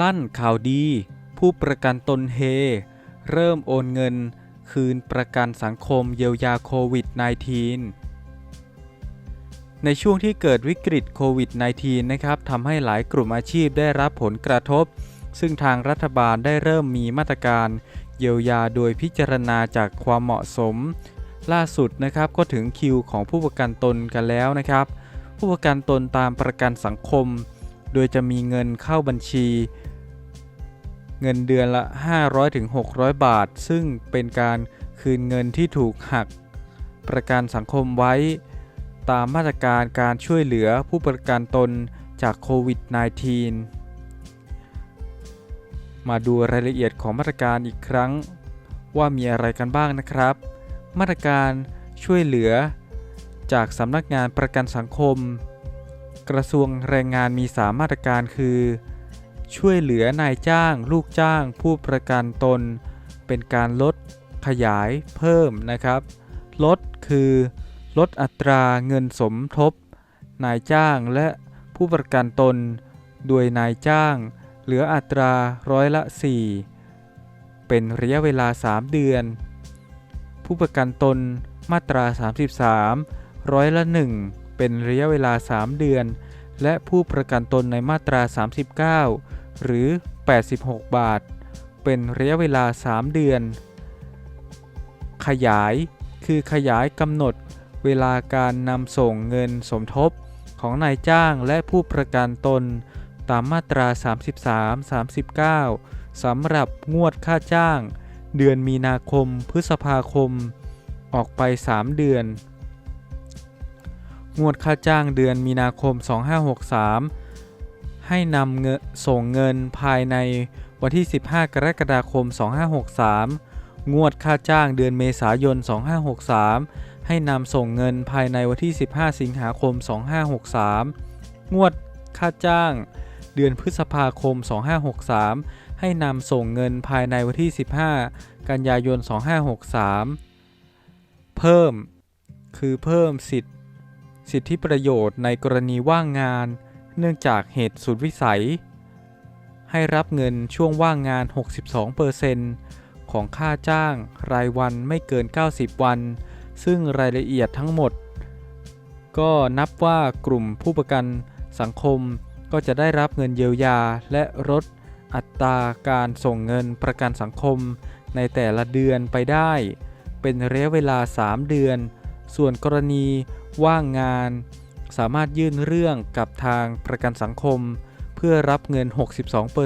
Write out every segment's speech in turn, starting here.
ลั่นข่าวดี ผู้ประกันตนเฮ เริ่มโอนเงิน คืนประกันสังคมเยียวยาโควิด -19 ในช่วงที่เกิดวิกฤตโควิด -19 นะครับทำให้หลายกลุ่มอาชีพได้รับผลกระทบ ซึ่งทางรัฐบาลได้เริ่มมีมาตรการ เยียวยาโดยพิจารณาจากความเหมาะสม ล่าสุดนะครับก็ถึงคิวของผู้ประกันตนกันแล้วนะครับ ผู้ประกันตนตามประกันสังคม โดยจะมีเงินเข้าบัญชี เงินเดือนละ 500-600 บาท ซึ่งเป็นการคืนเงินที่ถูกหัก ประกันสังคมไว้ ตามมาตรการการช่วยเหลือผู้ประกันตนจากโควิด -19 มาดูรายละเอียดของมาตรการอีกครั้ง ว่ามีอะไรกันบ้างนะครับ มาตรการช่วยเหลือ จากสำนักงานประกันสังคม กระทรวงแรงงานมี 3 มาตรการคือ ช่วยเหลือนายจ้าง ลูกจ้าง ผู้ประกันตน เป็นการลดขยายเพิ่มนะครับ ลดคือลดอัตราเงินสมทบ นายจ้างและผู้ประกันตน โดยนายจ้าง เหลืออัตราร้อยละ 4 เป็นระยะเวลา 3 เดือน ผู้ประกันตนมาตรา 33 ร้อยละ 1 เป็นระยะเวลา 3 เดือน และผู้ประกันตนในมาตรา 39 หรือ 86 บาท เป็นระยะเวลา 3 เดือน ขยายคือขยายกำหนดเวลาการนำส่งเงินสมทบของนายจ้างและผู้ประกันตน ตามมาตรา 33 39 สำหรับงวดค่าจ้าง เดือนมีนาคมพฤษภาคม ออกไป 3 เดือน งวดค่าจ้างเดือนมีนาคม 2563 ให้นำเงินส่งเงินภายในวันที่ 15 กรกฎาคม 2563 งวดค่าจ้างเดือนเมษายน 2563 ให้นำส่งเงินภายในวันที่ 15 สิงหาคม 2563 งวดค่าจ้างเดือนพฤษภาคม 2563 ให้นำส่งเงินภายในวันที่ 15 กันยายน 2563 เพิ่ม คือเพิ่มสิทธิ สิทธิประโยชน์ในกรณีว่างงาน เนื่องจากเหตุสุดวิสัย ให้รับเงินช่วงว่างงาน 62%ของค่าจ้างรายวันไม่เกิน 90 วัน ซึ่งรายละเอียดทั้งหมด ก็นับว่ากลุ่มผู้ประกันสังคมก็จะได้รับเงินเยียวยาและลดอัตราการส่งเงินประกันสังคมในแต่ละเดือนไปได้ เป็นระยะเวลา 3 เดือน ส่วนกรณีว่างงาน สามารถยื่นเรื่องกับทางประกันสังคม เพื่อรับเงิน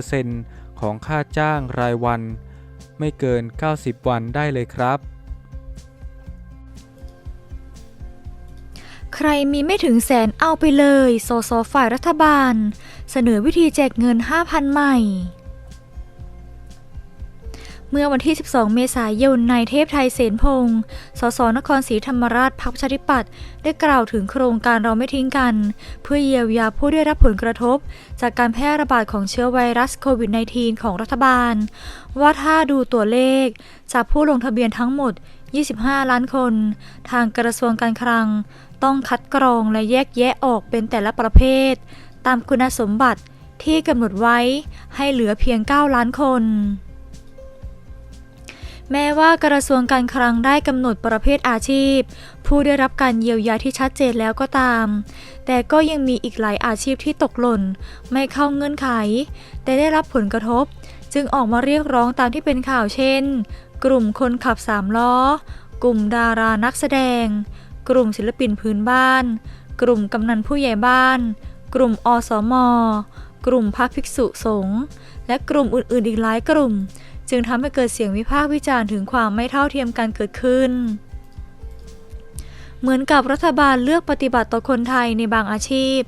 62%ของค่าจ้างรายวัน ไม่เกิน 90 วันได้เลยครับ ใครมีไม่ถึงแสนเอาไปเลยสสฝ่ายรัฐบาล เสนอวิธีแจกเงิน 5,000 ใหม่ เมื่อวันที่ 12 เมษายนนายเทพไทยเสนพงศ์สสนครศรีธรรมราชพรรคประชาธิปัตย์ได้กล่าวถึงโครงการเราไม่ทิ้งกัน เพื่อเยียวยาผู้ได้รับผลกระทบ จากการแพร่ระบาดของเชื้อไวรัสโควิด -19 ของรัฐบาล ว่าถ้าดูตัวเลข จากผู้ลงทะเบียนทั้งหมด 25 ล้านคน ทางกระทรวงการคลัง ต้องคัดกรองและแยกแยะออกเป็นแต่ละประเภท ตามคุณสมบัติที่กำหนดไว้ให้เหลือเพียง 9 ล้านคน แม้ว่ากระทรวงการคลังได้กำหนดประเภทอาชีพ ผู้ได้รับการเยียวยาที่ชัดเจนแล้วก็ตาม แต่ก็ยังมีอีกหลายอาชีพที่ตกหล่น ไม่เข้าเงื่อนไข แต่ได้รับผลกระทบ จึงออกมาเรียกร้องตามที่เป็นข่าวเช่น กลุ่มคนขับสามล้อ กลุ่มดารานักแสดง กลุ่มศิลปินพื้นบ้าน กลุ่มกำนันผู้ใหญ่บ้าน กลุ่มอสม กลุ่มพระภิกษุสงฆ์และกลุ่มอื่นๆอีกหลายกลุ่ม จึงทำให้เกิดเสียงวิพากษ์วิจารณ์ถึงความไม่เท่าเทียมกันเกิดขึ้น เหมือนกับรัฐบาลเลือกปฏิบัติต่อคนไทยในบางอาชีพ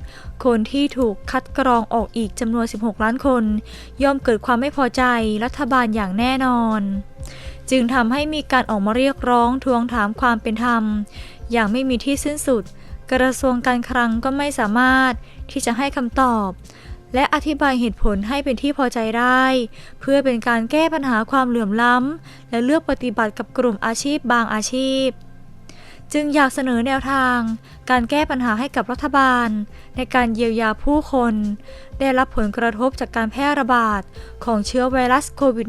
คนที่ถูกคัดกรองออกอีกจำนวน 16 ล้านคน ย่อมเกิดความไม่พอใจรัฐบาลอย่างแน่นอน จึงทำให้มีการออกมาเรียกร้องทวงถามความเป็นธรรม อย่างไม่มีที่สิ้นสุด กระทรวงการคลังก็ไม่สามารถที่จะให้คำตอบ และอธิบายเหตุผลให้เป็นที่พอใจได้ เพื่อเป็นการแก้ปัญหาความเหลื่อมล้ำ และเลือกปฏิบัติกับกลุ่มอาชีพบางอาชีพ จึงอยากเสนอแนวทาง การแก้ปัญหาให้กับรัฐบาล ในการเยียวยาผู้คน ได้รับผลกระทบจากการแพร่ระบาดของเชื้อไวรัสโควิด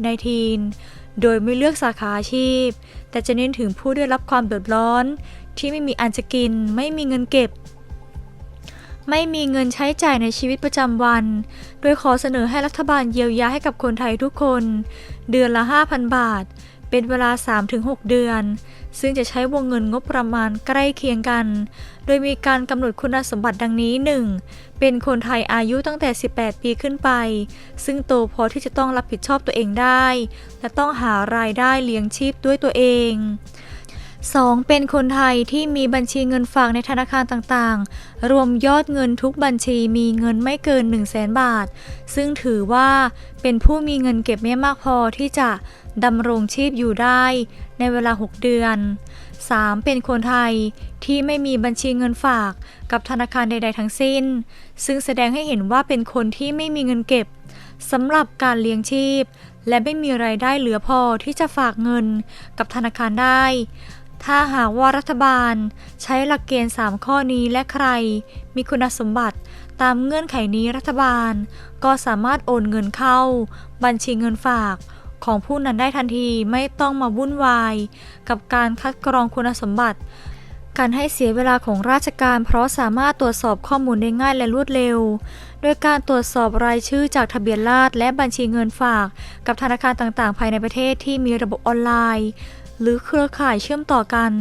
-19 โดยไม่เลือกสาขาอาชีพ แต่จะเน้นถึงผู้ได้รับความเดือดร้อน ที่ไม่มีอันจะกิน ไม่มีเงินเก็บ ไม่มีเงินใช้จ่ายในชีวิตประจำวัน โดยขอเสนอให้รัฐบาลเยียวยาให้กับคนไทยทุกคน เดือนละ 5,000 บาท เป็นเวลา 3-6 เดือน ซึ่งจะใช้วงเงินงบประมาณใกล้เคียงกัน โดยมีการกำหนดคุณสมบัติดังนี้ 1. เป็นคนไทยอายุตั้งแต่ 18 ปีขึ้นไป ซึ่งโตพอที่จะต้องรับผิดชอบตัวเองได้ และต้องหารายได้เลี้ยงชีพด้วยตัวเอง 2. เป็นคนไทยที่มีบัญชีเงินฝากในธนาคารต่างๆ รวมยอดเงินทุกบัญชีมีเงินไม่เกิน 1 0 0 0 0แบาท ซึ่งถือว่าเป็นผู้มีเงินเก็บไม่มากพอที่จะดำรงชีพอยู่ได้ในเวลา 6 เดือน 3. เป็นคนไทยที่ไม่มีบัญชีเงินฝากกับธนาคารใด ๆ ทั้งสิ้น ซึ่งแสดงให้เห็นว่าเป็นคนที่ไม่มีเงินเก็บสำหรับการเลี้ยงชีพ และไม่มีไรายได้เหลือพอที่จะฝากเงินกับธนาคารได้ ถ้าหากว่ารัฐบาลใช้หลักเกณฑ์ 3 ข้อนี้และใคร มีคุณสมบัติตามเงื่อนไขนี้รัฐบาล ก็สามารถโอนเงินเข้า บัญชีเงินฝากของผู้นั้นได้ทันทีไม่ต้องมาวุ่นวาย กับการคัดกรองคุณสมบัติ การให้เสียเวลาของราชการ เพราะสามารถตรวจสอบข้อมูลได้ง่ายและรวดเร็ว โดยการตรวจสอบรายชื่อจากทะเบียนราษฎรและบัญชีเงินฝาก กับธนาคารต่างๆ ภายในประเทศที่มีระบบออนไลน์ หรือเครือข่ายเชื่อมต่อกัน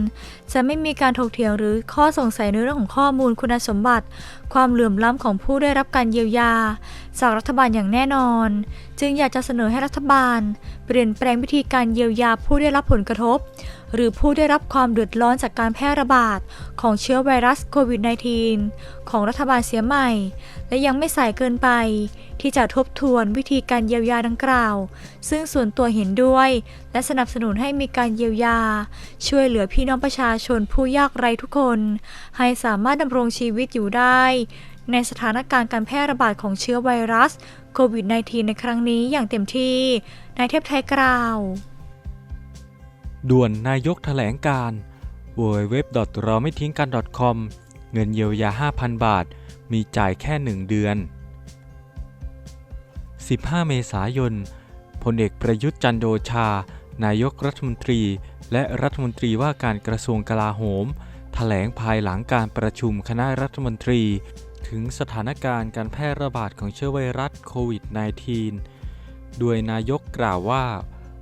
จะไม่มีการถกเถียงหรือข้อสงสัยในเรื่องของข้อมูลคุณสมบัติ ความเหลื่อมล้ำของผู้ได้รับการเยียวยา จากรัฐบาลอย่างแน่นอน จึงอยากจะเสนอให้รัฐบาล เปลี่ยนแปลงวิธีการเยียวยาผู้ได้รับผลกระทบ หรือผู้ได้รับความเดือดร้อนจากการแพร่ระบาด ของเชื้อไวรัสโควิด -19 ของรัฐบาลเสียใหม่ และยังไม่สายเกินไป ที่จะทบทวนวิธีการเยียวยาดังกล่าว ซึ่งส่วนตัวเห็นด้วย และสนับสนุนให้มีการเยียวยา ช่วยเหลือพี่น้องประชาชนผู้ยากไร้ทุกคน ให้สามารถดำรงชีวิตอยู่ได้ ในสถานการณ์การแพร่ระบาดของเชื้อไวรัสโควิด -19 ในครั้งนี้อย่างเต็มที่ นายเทพไทยกล่าว ด่วนนายกแถลงการ w w w เราไม่ทิ้งกัน .com เงินเยียวยา 5,000 บาท มีจ่ายแค่ 1 เดือน 15 เมษายนพลเอกประยุทธ์จันทร์โอชา นายกรัฐมนตรี และรัฐมนตรีว่าการกระทรวงกลาโหม แถลงภายหลังการประชุมคณะรัฐมนตรี ถึงสถานการณ์การแพร่ระบาดของเชื้อไวรัสโควิด -19 โดยนายกกล่าวว่า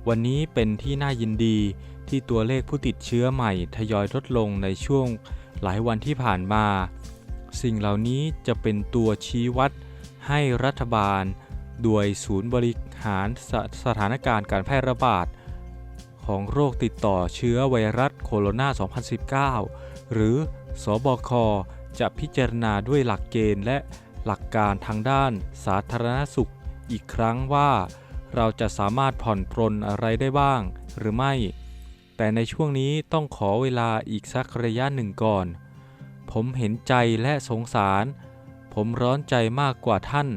วันนี้เป็นที่น่ายินดีที่ตัวเลขผู้ติดเชื้อใหม่ทยอยลดลงในช่วงหลายวันที่ผ่านมา สิ่งเหล่านี้จะเป็นตัวชี้วัดให้รัฐบาล โดยศูนย์บริหารสสถานการณ์การแพร่ระบาด ของโรคติดต่อเชื้อไวรัสโคโรนา 2019 หรือสอบค จะพิจารณาด้วยหลักเกณฑ์และหลักการทางด้านสาธารณสุขอีกครั้งว่า เราจะสามารถผ่อนปรนอะไรได้บ้างหรือไม่ แต่ในช่วงนี้ต้องขอเวลาอีกสักระยะหนึ่งก่อน ผมเห็นใจและสงสาร ผมร้อนใจมากกว่าท่าน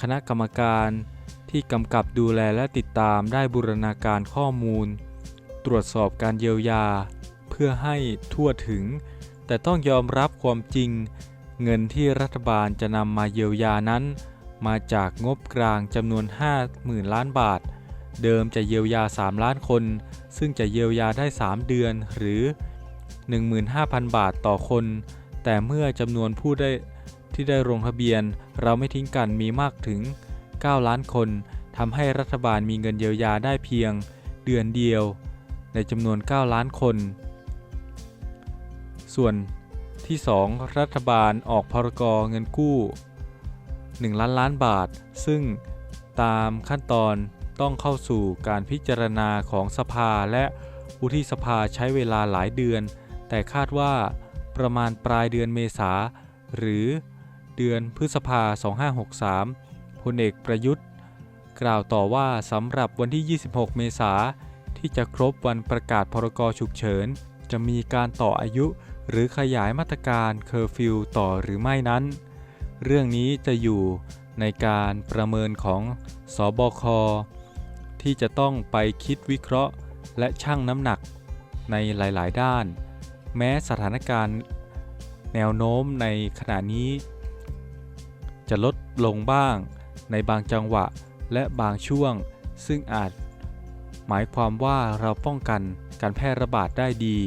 คณะกรรมการที่กำกับดูแลและติดตามได้บูรณาการข้อมูล ตรวจสอบการเยียวยา เพื่อให้ทั่วถึง แต่ต้องยอมรับความจริง เงินที่รัฐบาลจะนำมาเยียวยานั้น มาจากงบกลางจำนวน 50,000 ล้านบาท เดิมจะเยียวยา 3 ล้านคน ซึ่งจะเยียวยาได้ 3 เดือนหรือ 15,000 บาทต่อคน แต่เมื่อจำนวนผู้ได้ที่ได้ลงทะเบียนเราไม่ทิ้งกันมีมากถึง 9 ล้านคนทำให้รัฐบาลมีเงินเยียวยาได้เพียง เดือนเดียว ในจำนวน 9 ล้านคน ส่วนที่ 2 รัฐบาลออกพรกเงินกู้ 1 ล้านล้านบาท ซึ่งตามขั้นตอนต้องเข้าสู่การพิจารณาของสภาและวุฒิสภาใช้เวลาหลายเดือน แต่คาดว่าประมาณปลายเดือนเมษาหรือเดือนพฤษภา 2563พลเอกประยุทธ์ กล่าวต่อว่าสำหรับวันที่ 26 เมษาที่จะครบวันประกาศพรกฉุกเฉิน จะมีการต่ออายุ หรือขยายมาตรการเคอร์ฟิวต่อหรือไม่นั้น เรื่องนี้จะอยู่ในการประเมินของสอบคที่จะต้องไปคิดวิเคราะห์ และชั่งน้ำหนักในหลาย ๆ ด้าน แม้สถานการณ์แนวโน้มในขณะนี้ จะลดลงบ้างในบางจังหวะและบางช่วง ซึ่งอาจหมายความว่าเราป้องกันการแพร่ระบาดได้ดี